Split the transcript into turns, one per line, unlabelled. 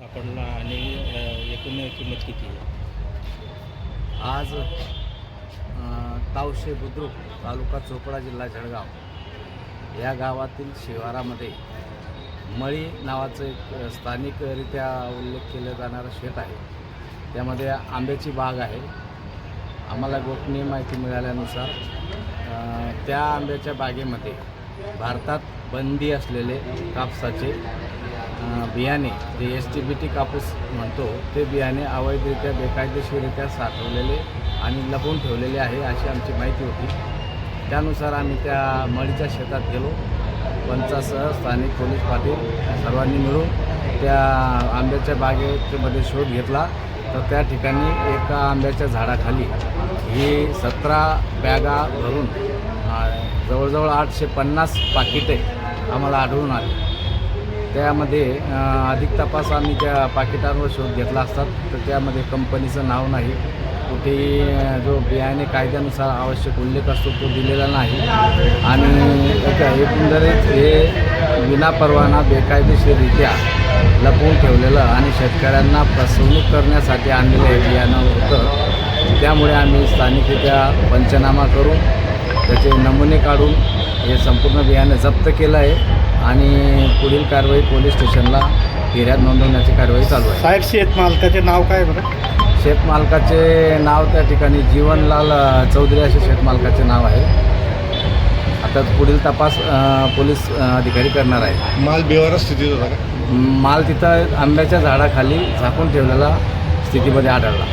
सापडला आणि एकूण किंमत किती आहे?
आज तावशे बुद्रुक तालुका चोपडा जिल्हा जळगाव. या गावातील शिवारामध्ये मळी नावाचं एक स्थानिकरित्या उल्लेख केलं जाणारं शेत आहे. त्यामध्ये आंब्याची बाग आहे. आम्हाला गोपनीय माहिती मिळाल्यानुसार त्या आंब्याच्या बागेमध्ये भारतात बंदी असलेले कापसाचे बियाणे जे एस टी बी टी कापूस म्हणतो ते बियाणे अवैधरित्या बेकायदेशीररित्या साठवलेले आणि लपवून ठेवलेले आहे अशी आमची माहिती होती. त्यानुसार आम्ही त्या मळीच्या शेतात गेलो. पंचासह स्थानिक पोलीस पाटील सर्वांनी मिळून त्या आंब्याच्या बागेमध्ये शोध घेतला. तर त्या ठिकाणी एका आंब्याच्या झाडाखाली ही सतरा बॅगा भरून जवळजवळ आठशे पन्नास पाकिटे आम्हाला आढळून आली. त्यामध्ये अधिक तपास आम्ही त्या पाकिटांवर शोध घेतला असतात तर त्यामध्ये कंपनीचं नाव नाही. कुठेही जो बियाणे कायद्यानुसार आवश्यक उल्लेख असतो तो दिलेला नाही. आणि एकंदरीत हे विनापरवाना बेकायदेशीररित्या लपवून ठेवलेलं आणि शेतकऱ्यांना फसवणूक करण्यासाठी आणलेलं हे बियाणं होतं. त्यामुळे आम्ही स्थानिकरित्या पंचनामा करून त्याचे नमुने काढून हे संपूर्ण बियाणं जप्त केलं आहे. आणि पुढील कारवाई पोलीस स्टेशनला फिर्याद नोंदवण्याची कारवाई चालू आहे.
साहेब शेत मालकाचे नाव काय बरं?
शेतमालकाचे नाव त्या ठिकाणी जीवनलाल चौधरी असे शेतमालकाचे नाव आहे. आता पुढील तपास अ, पोलीस अ, अधिकारी करणार आहे
माल बेवारा स्थितीत होता का?
माल तिथं आंब्याच्या झाडाखाली झाकून ठेवलेला स्थितीमध्ये आढळला.